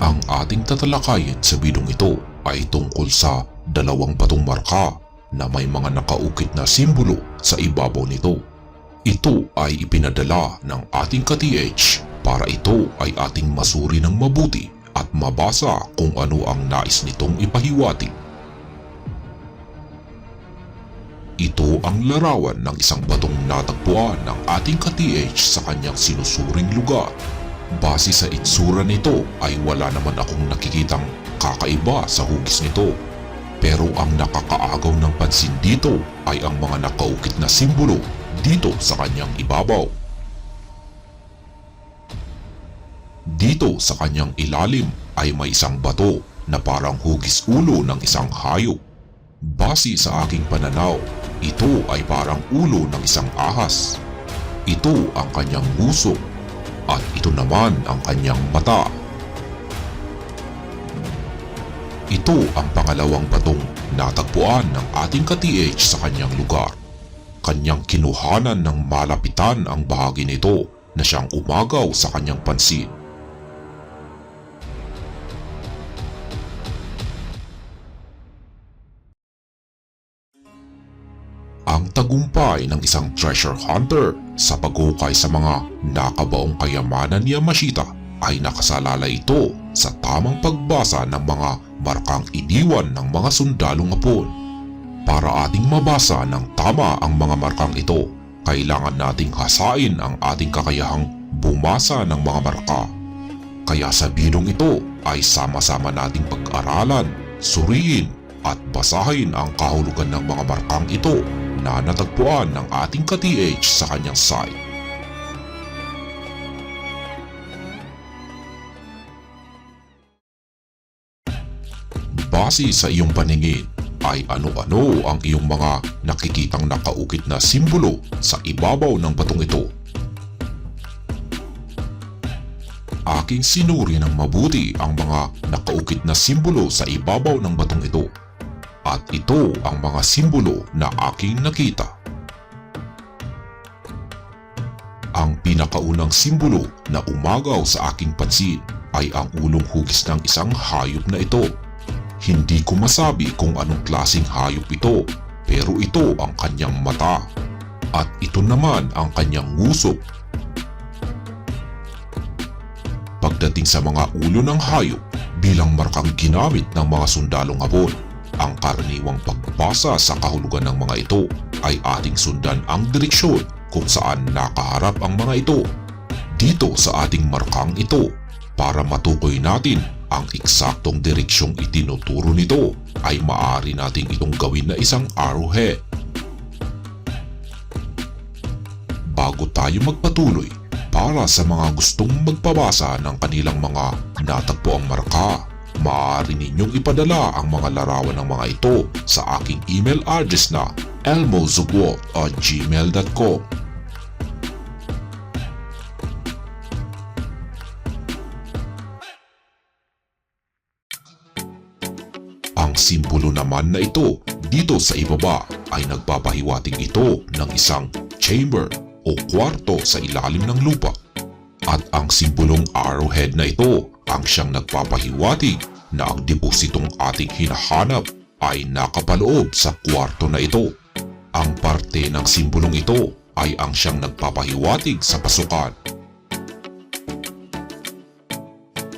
Ang ating tatalakayin sa bidong ito ay tungkol sa dalawang batong marka na may mga nakaukit na simbolo sa ibabaw nito. Ito ay ipinadala ng ating ka-TH para ito ay ating masuri ng mabuti at mabasa kung ano ang nais nitong ipahiwatig. Ang larawan ng isang batong natagpuan ng ating ka-TH sa kanyang sinusuring lugar. Base sa itsura nito ay wala naman akong nakikitang kakaiba sa hugis nito. Pero ang nakakaagaw ng pansin dito ay ang mga nakaukit na simbolo dito sa kanyang ibabaw. Dito sa kanyang ilalim ay may isang bato na parang hugis ulo ng isang hayop. Base sa aking pananaw, ito ay parang ulo ng isang ahas. Ito ang kanyang nguso at ito naman ang kanyang mata. Ito ang pangalawang batong natagpuan ng ating ka-TH sa kanyang lugar. Kanyang kinuhanan ng malapitan ang bahagi nito na siyang umagaw sa kanyang pansin. Ang tagumpay ng isang treasure hunter sa paghukay sa mga nakabaong kayamanan ni Yamashita ay nakasalalay ito sa tamang pagbasa ng mga markang iniwan ng mga sundalong hapon. Para ating mabasa ng tama ang mga markang ito, kailangan nating hasain ang ating kakayahang bumasa ng mga marka. Kaya sa binong ito ay sama-sama nating pag-aralan, suriin at basahin ang kahulugan ng mga markang ito na natagpuan ng ating ka-TH sa kanyang site. Base sa iyong paningin, ay ano-ano ang iyong mga nakikitang nakaukit na simbolo sa ibabaw ng batong ito. Aking sinuri ng mabuti ang mga nakaukit na simbolo sa ibabaw ng batong ito at ito ang mga simbolo na aking nakita. Ang pinakaunang simbolo na umagaw sa aking pansin ay ang ulong hugis ng isang hayop na ito. Hindi ko masabi kung anong klasing hayop ito pero ito ang kanyang mata at ito naman ang kanyang ngusok. Pagdating sa mga ulo ng hayop bilang markang ginamit ng mga sundalong hapon, ang karaniwang pagbasa sa kahulugan ng mga ito ay ating sundan ang direksyon kung saan nakaharap ang mga ito. Dito sa ating markang ito, para matukoy natin ang eksaktong direksyong itinuturo nito ay maaari nating itong gawin na isang arrowhead. Bago tayo magpatuloy, para sa mga gustong magpabasa ng kanilang mga natagpo ang marka, maaari ninyong ipadala ang mga larawan ng mga ito sa aking email address na elmozugwalt at gmail.com Ang simbolo naman na ito dito sa ibaba ay nagpapahiwatig ito ng isang chamber o kwarto sa ilalim ng lupa. At ang simbolong arrowhead na ito ang siyang nagpapahiwatig na ang depositong ating hinahanap ay nakapaloob sa kwarto na ito. Ang parte ng simbolong ito ay ang siyang nagpapahiwatig sa pasukan.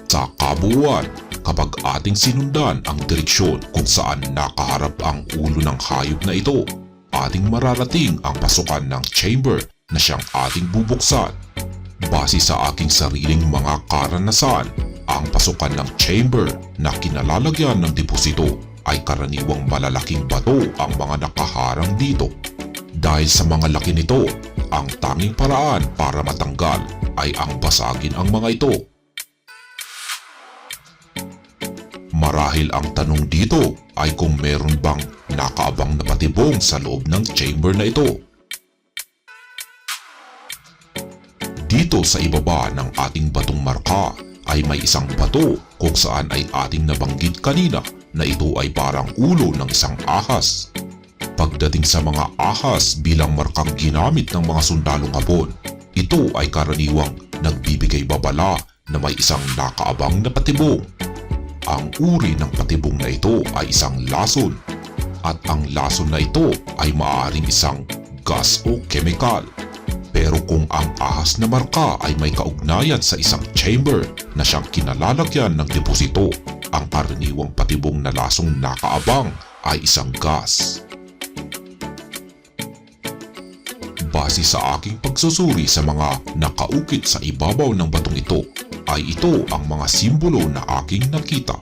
Sa kabuuan, kapag ating sinundan ang direksyon kung saan nakaharap ang ulo ng hayop na ito, ating mararating ang pasukan ng chamber na siyang ating bubuksan. Base sa aking sariling mga karanasan, ang pasukan ng chamber na kinalalagyan ng deposito ay karaniwang malalaking bato ang mga nakaharang dito. Dahil sa mga laki nito, ang tanging paraan para matanggal ay ang basagin ang mga ito. Marahil ang tanong dito ay kung meron bang nakaabang na patibong sa loob ng chamber na ito. Dito sa ibaba ng ating batong marka ay may isang bato kung saan ay ating nabanggit kanina na ito ay parang ulo ng isang ahas. Pagdating sa mga ahas bilang markang ginamit ng mga sundalong hapon, Ito ay karaniwang nagbibigay babala na may isang nakaabang na patibong. Ang uri ng patibong na ito ay isang lason at ang lason na ito ay maaaring isang gas o chemical. Pero kung ang ahas na marka ay may kaugnayan sa isang chamber na siyang kinalalagyan ng deposito, ang karaniwang patibong na lasong nakaabang ay isang gas. Base sa aking pagsusuri sa mga nakaukit sa ibabaw ng batong ito, ay ito ang mga simbolo na aking nakita.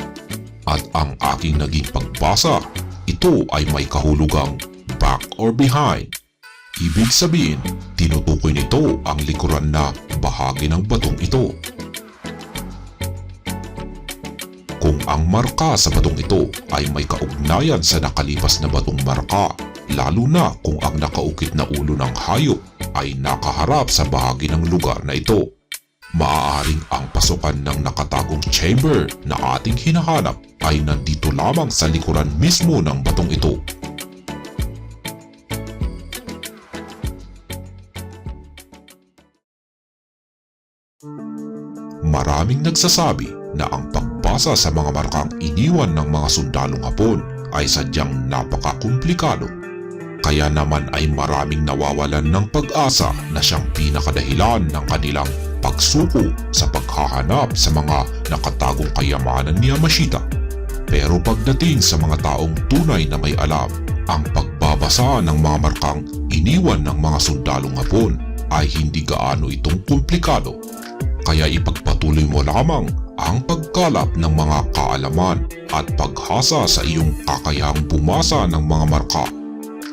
At ang aking naging pagbasa, ito ay may kahulugang back or behind. Ibig sabihin, tinutukoy nito ang likuran na bahagi ng batong ito. Kung ang marka sa batong ito ay may kaugnayan sa nakalipas na batong marka, lalo na kung ang nakaukit na ulo ng hayop ay nakaharap sa bahagi ng lugar na ito. Maaaring ang pasukan ng nakatagong chamber na ating hinahanap ay nandito lamang sa likuran mismo ng batong ito. Maraming nagsasabi na ang pagbasa sa mga markang iniwan ng mga sundalong Hapon ay sadyang napakakumplikado. Kaya naman ay maraming nawawalan ng pag-asa na siyang pinakadahilan ng kanilang pagsuko sa paghahanap sa mga nakatagong kayamanan ni Yamashita. Pero pagdating sa mga taong tunay na may alam, ang pagbabasa ng mga markang iniwan ng mga sundalong Hapon ay hindi gaano itong komplikado kaya ipagpatuloy mo lamang ang pagkalap ng mga kaalaman at paghasa sa iyong kakayahang bumasa ng mga marka.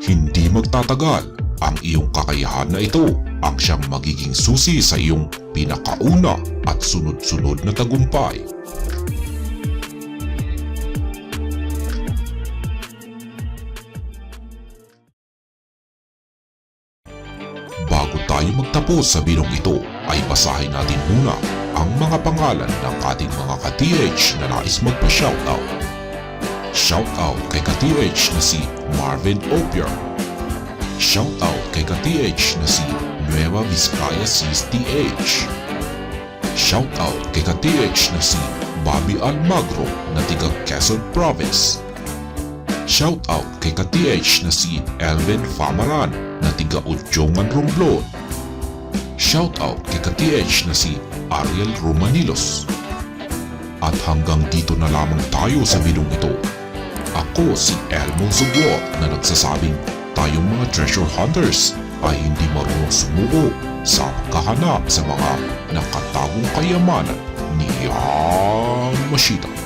Hindi magtatagal ang iyong kakayahan na ito ang siyang magiging susi sa iyong pinakauna at sunod-sunod na tagumpay. Bago tayo magtapos sa bilong ito ay basahin natin muna ang mga pangalan ng ating mga ka-TH na nais magpa-shoutout. Shoutout kay ka-TH na si Marvin Opier. Shoutout kay ka-TH na si Nueva Vizcaya Sis TH. Shoutout kay ka-TH na si Bobby Almagro na tiga Quezon Province. Shoutout kay ka-TH na si Elvin Famaran na tiga Udjongan Romblon. Shoutout kay ka-TH na si Ariel Romanilos. At hanggang dito na lamang tayo sa bilong ito. Ako si Elmo Zugot na nagsasabing tayong mga treasure hunters ay hindi marunong sumuko sa pagkahanap sa mga nakatagong kayamanan ni Yamashita.